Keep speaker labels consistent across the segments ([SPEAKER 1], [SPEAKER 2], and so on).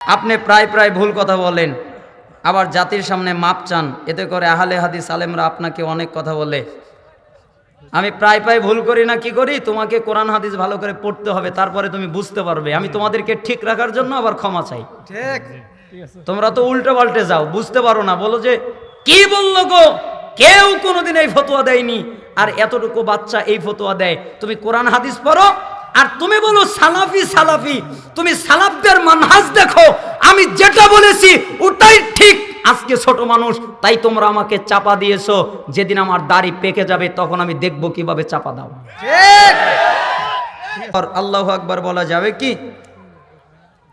[SPEAKER 1] আপনি প্রায় প্রায় ভুল কথা বলেন। আবার জাতির সামনে মাপ চান। এতে করে আহলে হাদিস আলেমরা আপনাকে অনেক কথা বলে। আমি প্রায় প্রায় ভুল করি না কি করি? তোমাকে কোরআন হাদিস ভালো করে পড়তে হবে তারপরে তুমি বুঝতে পারবে। আমি তোমাদেরকে ঠিক রাখার জন্য আবার ক্ষমা চাই।
[SPEAKER 2] ঠিক।
[SPEAKER 1] তোমরা তো উল্টে পাল্টে যাও বুঝতে পারো না। বলো যে কি বলল গো? কেউ কোনোদিন এই ফতোয়া দেয়নি। আর এতটুকু বাচ্চা এই ফতোয়া দেয়। তুমি কোরআন হাদিস পড়ো আর তুমি বলো সালাফি সালাফি। তুমি সালাফদের মানহাজ দেখো। আমি যেটা বলেছি ওটাই ঠিক। আজকে ছোট মানুষ তাই তোমরা আমাকে চাপা দিয়েছ। যেদিন আমার দাড়ি পেকে যাবে তখন আমি দেখব কীভাবে চাপা দাও।
[SPEAKER 2] ঠিক।
[SPEAKER 1] আর আল্লাহ আকবার বলা যাবে কি?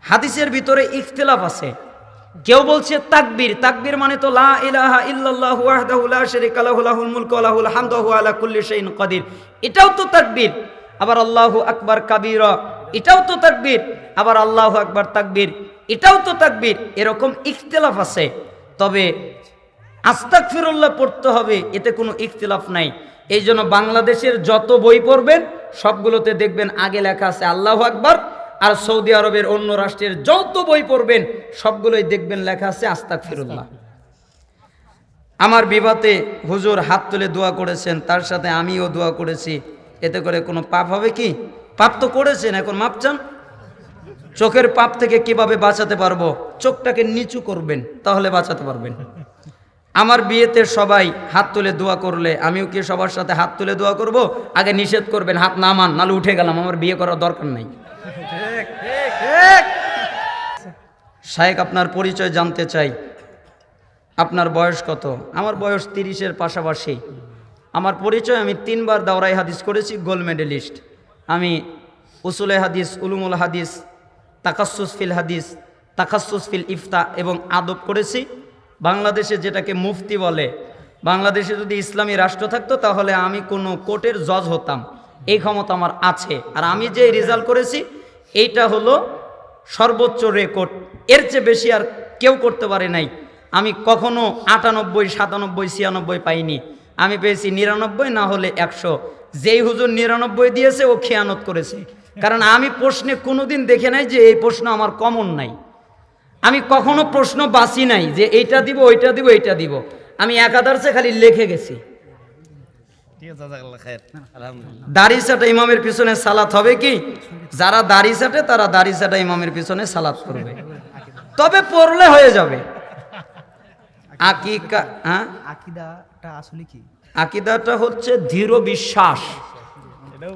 [SPEAKER 1] হাদিসের ভিতরে ইখতিলাফ আছে। কেউ বলছে তাকবীর। তাকবীর মানে তো লা ইলাহা ইল্লাল্লাহু ওয়াহদাহু লা শারীকা লাহু লাহুল মুলকু ওয়া লাহুল হামদু ওয়া আলা কুল্লি শাইইন কাদির। এটাও তো তাকবীর। আবার আল্লাহু আকবর কাবির, এটাও তো তাকবির। আবার আল্লাহু আকবার তাকবির, এটাও তো তাকবির। এরকম ইখতিলাফ আছে। তবে আস্তাক ফিরুল্লাহ পড়তে হবে, এতে কোনো ইখতিলাফ নাই। এই জন্য বাংলাদেশের যত বই পড়বেন, সবগুলোতে দেখবেন আগে লেখা আছে আল্লাহ আকবর, আর সৌদি আরবের অন্য রাষ্ট্রের যত বই পড়বেন, সবগুলোই দেখবেন লেখা আছে আস্তাক ফিরুল্লাহ আমার বিবাতে হুজুর হাত তুলে দোয়া করেছেন, তার সাথে আমিও দোয়া করেছি। এতে করে কোনো পাপ হবে কি? পাপ তো করেছেন, এখন মাপ চান। চোখের পাপ থেকে কীভাবে বাঁচাতে পারব? চোখটাকে নিচু করবেন, তাহলে বাঁচাতে পারবেন। আমার বিয়েতে সবাই হাত তুলে দোয়া করলে, আমিও কি সবার সাথে হাত তুলে দোয়া করব? আগে নিষেধ করবেন, হাত না মান নালে উঠে গেলাম, আমার বিয়ে করার দরকার নাই। শায়েক, আপনার পরিচয় জানতে চাই। আপনার বয়স কত? আমার বয়স তিরিশের পাশাপাশি। আমার পরিচয় আমি তিনবার দাওরাই হাদিস করেছি, গোল্ড মেডেলিস্ট। আমি উসুলে হাদিস, উলুমুল হাদিস তাকাসুস ফিল হাদিস তাকাসুস ফিল ইফতা এবং আদব করেছি। বাংলাদেশে যেটাকে মুফতি বলে, বাংলাদেশে যদি ইসলামী রাষ্ট্র থাকতো, তাহলে আমি কোনো কোর্টের জজ হতাম। এই ক্ষমতা আমার আছে। আর আমি যে রেজাল্ট করেছি, এইটা হলো সর্বোচ্চ রেকর্ড। এর চেয়ে বেশি আর কেউ করতে পারে নাই। আমি কখনো আটানব্বই, সাতানব্বই, ছিয়ানব্বই পাইনি। আমি পেয়েছি নিরানব্বই না হলে একশো। যেই হুজুর নিরানব্বই দিয়েছে ও খেয়ানত করেছে। কারণ আমি প্রশ্নে কোনোদিন দেখে নাই যে এই প্রশ্ন আমার কমন নাই। আমি কখনো প্রশ্ন বাসি নাই যে এইটা দিব ওইটা দিব এইটা দিব। আমি একাদারসে খালি লিখে গেছি। দাড়ি চাটা ইমামের পিছনে সালাত হবে কি? যারা দাড়ি চাটে তারা দাড়ি চাটা ইমামের পিছনে সালাত করবে। তবে পড়লে হয়ে যাবে। আকিকা হ্যাঁ?
[SPEAKER 3] আকিদাটা আসলে কি?
[SPEAKER 1] আকিদাটা হচ্ছে দৃঢ় বিশ্বাস।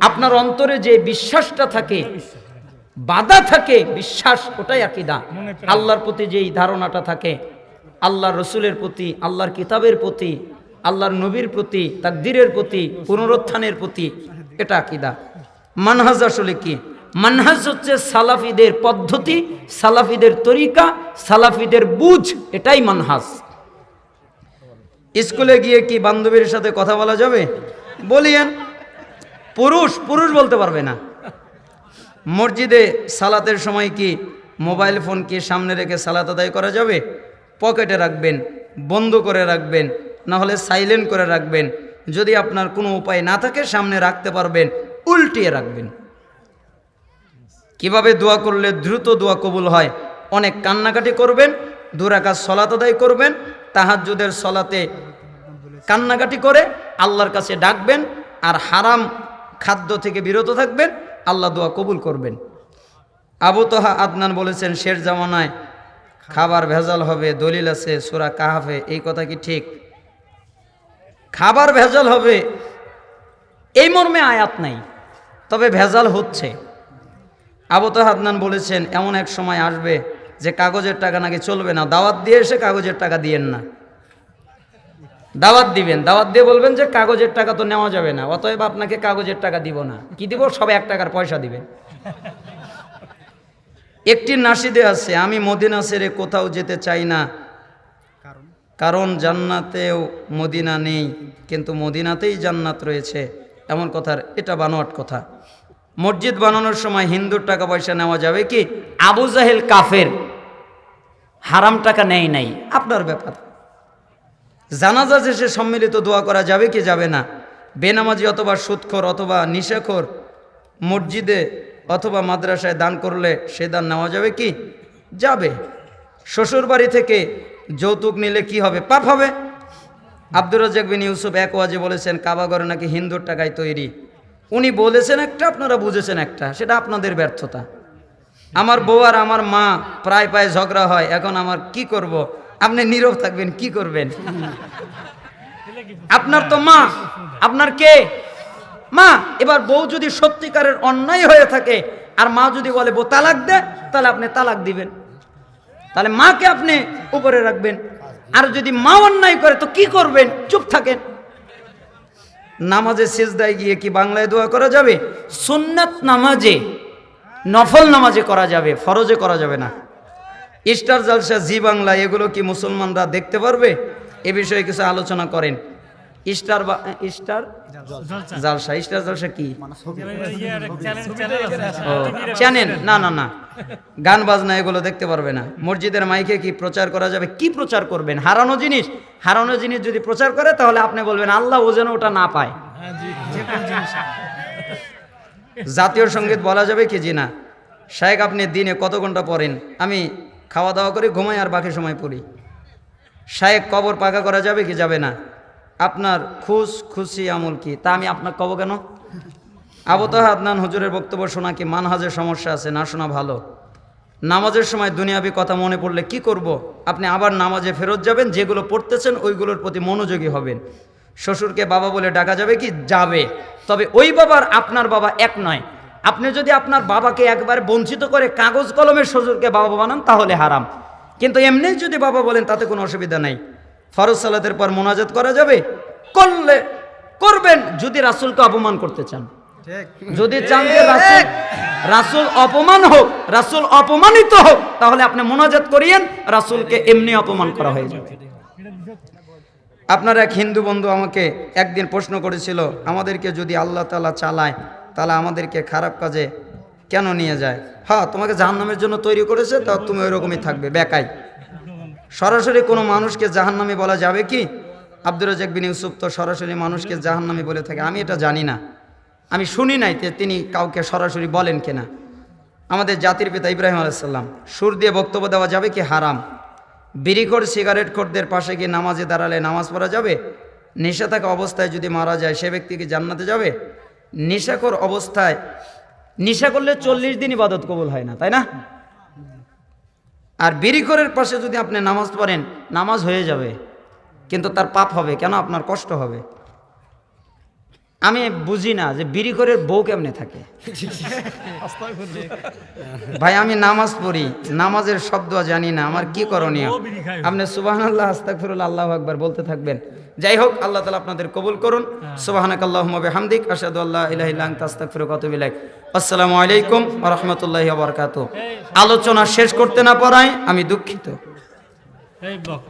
[SPEAKER 1] আপনার অন্তরে যে বিশ্বাসটা থাকে বাধা থাকে বিশ্বাস ওটাই আকিদা। আল্লাহর প্রতি যেই ধারণাটা থাকে আল্লাহর রসুলের প্রতি আল্লাহর কিতাবের প্রতি আল্লাহর নবীর প্রতি তাকদিরের প্রতি পুনরুত্থানের প্রতি এটা আকিদা। মানহাজ আসলে কি? মানহাজ হচ্ছে সালাফিদের পদ্ধতি সালাফিদের তরিকা সালাফিদের বুঝ এটাই মানহাজ। স্কুলে গিয়ে কি বান্ধবীর সাথে কথা বলা যাবে? বলিয়েন। পুরুষ পুরুষ বলতে পারবে না। মসজিদে সালাতের সময় কি মোবাইল ফোন কি সামনে রেখে সালাত আদায় করা যাবে? পকেটে রাখবেন, বন্ধ করে রাখবেন না হলে সাইলেন্ট করে রাখবেন। যদি আপনার কোনো উপায় না থাকে, সামনে রাখতে পারবেন, উল্টিয়ে রাখবেন। কীভাবে দোয়া করলে দ্রুত দোয়া কবুল হয়? অনেক কান্নাকাটি করবেন, দুরাকাত সলাত আদায় করবেন তাহাজ্জুদের সলাতে কান্নাকাটি করে আল্লাহর কাছে ডাকবেন আর হারাম খাদ্য থেকে বিরত থাকবেন, আল্লাহ দোয়া কবুল করবেন। আবু তোহা আদনান বলেছেন শের জামানায় খাবার ভেজাল হবে, দলিল আছে, সুরা কাহাফে, এই কথা কি ঠিক? খাবার ভেজাল হবে, এই মর্মে আয়াত নাই, তবে ভেজাল হচ্ছে। আবু তো হাদনান বলেছেন, এমন এক সময় আসবে যে কাগজের টাকা নাকি চলবে না দাওয়াত দিয়ে এসে কাগজের টাকা দিয়েন না। দাওয়াত দিবেন দাওয়াত দিয়ে বলবেন যে কাগজের টাকা তো নেওয়া যাবে না অতএব আপনাকে কাগজের টাকা দিব না। কি দিব? সব এক টাকার পয়সা দিবেন। একটি নাসিদে আছে আমি মদিনা সেরে কোথাও যেতে চাই না।
[SPEAKER 3] কারণ?
[SPEAKER 1] কারণ জান্নাতেও মদিনা নেই কিন্তু মদিনাতেই জান্নাত রয়েছে। এমন কথার এটা বানোয়াট কথা। মসজিদ বানানোর সময় হিন্দুর টাকা পয়সা নেওয়া যাবে কি? আবু জাহেল কাফের। হারাম টাকা নেই নাই। আপনার ব্যাপার। জানাজা শেষে সম্মিলিত দোয়া করা যাবে কি যাবে না? বেনামাজি অথবা সুদখোর অথবা নিশাখোর মসজিদে অথবা মাদ্রাসায় দান করলে সে দান নেওয়া যাবে কি? যাবে। শ্বশুর বাড়ি থেকে যৌতুক নিলে কি হবে? পাপ হবে। আব্দুর রাজ্জাক বিন ইউসুফ এক ওয়াজে বলেছেন কাবাগরে নাকি হিন্দুর টাকায় তৈরি। উনি বলেছেন একটা, আপনারা বুঝেছেন একটা। সেটা আপনাদের ব্যর্থতা। আমার বউ আর আমার মা প্রায় প্রায় ঝগড়া হয়, এখন আমার কি করব? আপনি নীরব থাকবেন, কি করবেন? আপনার তো মা, আপনার কে? মা, এবার বউ যদি সত্যিকারের অন্যায় হয়ে থাকে, আর মা যদি বলে, বউ, তালাক দে, তাহলে আপনি তালাক দিবেন। তাহলে মাকে আপনি উপরে রাখবেন। আর যদি মা অন্যায় করে, তো কি করবেন? চুপ থাকেন। নামাজে সেজদায় গিয়ে কি বাংলায় দোয়া করা যাবে? সুন্নাত নামাজে নফল নামাজে করা যাবে ফরজে করা যাবে না। স্টার জালসা জি বাংলা এগুলো কি মুসলমানরা দেখতে পারবে? এ বিষয়ে কিছু আলোচনা করেন। স্টার বা স্টার জালসা। স্টার জালসা কি? ও চ্যানেল? না না না। গান বাজনা এগুলো দেখতে পারবে না। মসজিদের মাইকে কি প্রচার করা যাবে? কি প্রচার করবেন? হারানো জিনিস? হারানো জিনিস যদি প্রচার করে তাহলে আপনি বলবেন আল্লাহ ও যেন ওটা না পায়। জাতীয় সংগীত বলা যাবে কি? জি না। আপনি দিনে কত ঘণ্টা পড়েন? আমি খাওয়া দাওয়া করে, ঘুমাই আর বাকি সময় পড়ি। শায়েক, কবর পাকা করা যাবে কি? যাবে না। আপনার খুশ খুশি আমল কি? তা আমি আপনার কব কেন? আবতাহ আদনান হুজুরের বক্তব্য শোনা কি? মানহাজের সমস্যা আছে, না শোনা ভালো। নামাজের সময় দুনিয়াবি কথা মনে পড়লে কি করব। আপনি আবার নামাজে ফেরত যাবেন, যেগুলো পড়তেছেন, ওইগুলোর প্রতি মনোযোগী হবেন। শ্বশুরকে বাবা বলে ডাকা যাবে কি? যাবে। তবে ওই বাবার আপনার বাবা এক নয়। আপনি যদি আপনার বাবাকে একবার বঞ্চিত করে কাগজ কলমের শ্বশুরকে বাবা বানান তাহলে হারাম। কিন্তু এমনি যদি বাবা বলেন তাতে কোনো অসুবিধা নাই। ফরজ সালাতের পর মোনাজাত করা যাবে? করলে করবেন যদি রাসূলকে অপমান করতে চান। যদি চান যে রাসূল রাসূল অপমান হোক রাসূল অপমানিত হোক তাহলে আপনি মোনাজাত করিয়েন রাসুলকে এমনি অপমান করা হয়ে যাবে। আপনার এক হিন্দু বন্ধু আমাকে একদিন প্রশ্ন করেছিল, আমাদেরকে যদি আল্লাহ তালা চালায়, তাহলে আমাদেরকে খারাপ কাজে কেন নিয়ে যায়? হ্যাঁ তোমাকে জাহান্নামের জন্য তৈরি করেছে, তা তুমি ওইরকমই থাকবে, বেকাই। সরাসরি কোনো মানুষকে জাহান্নামী বলা যাবে কি? আব্দুর রাজাক বিন ইউসুফ তো সরাসরি মানুষকে জাহান্নামী বলে থাকে, আমি এটা জানি না। আমি শুনি নাই যে তিনি কাউকে সরাসরি বলেন কিনা। আমাদের জাতির পিতা ইব্রাহিম আলাইসাল্লাম সুর দিয়ে বক্তব্য দেওয়া যাবে কি হারাম? বিড়িখোর সিগারেট খোরদের পাশে গিয়ে নামাজে দাঁড়ালে নামাজ পড়া যাবে? নেশা থাকা অবস্থায় যদি মারা যায়, সে ব্যক্তিকে জান্নাতে যাবে? নেশাখোর অবস্থায়, নেশা করলে চল্লিশ দিন ইবাদত কবুল হয় না, তাই না? আর বিড়িখোরের পাশে যদি আপনি নামাজ পড়েন, নামাজ হয়ে যাবে, কিন্তু তার পাপ হবে, কেন? আপনার কষ্ট হবে। আমি বুঝি না যে বিড়িখোরের বউ কেমনে থাকে। ভাই আমি নামাজ পড়ি নামাজের শব্দ জানি না আমার কি করণীয়? আপনি সুবাহ আল্লাহ আস্তাকফিরুল্লাহ আল্লাহ একবার বলতে থাকবেন। যাই হোক আল্লাহ তালা আপনাদের কবুল করুন। সুবাহানাক আল্লাহুম্মা বিহামদিক আশহাদু আল্লা ইলাহা ইল্লা আনতা আস্তাগফিরুকা ওয়া আসসালামু আলাইকুম রাহমাতুল্লাহি ওয়া আলোচনা শেষ করতে না পারায় আমি দুঃখিত।
[SPEAKER 2] এই বক।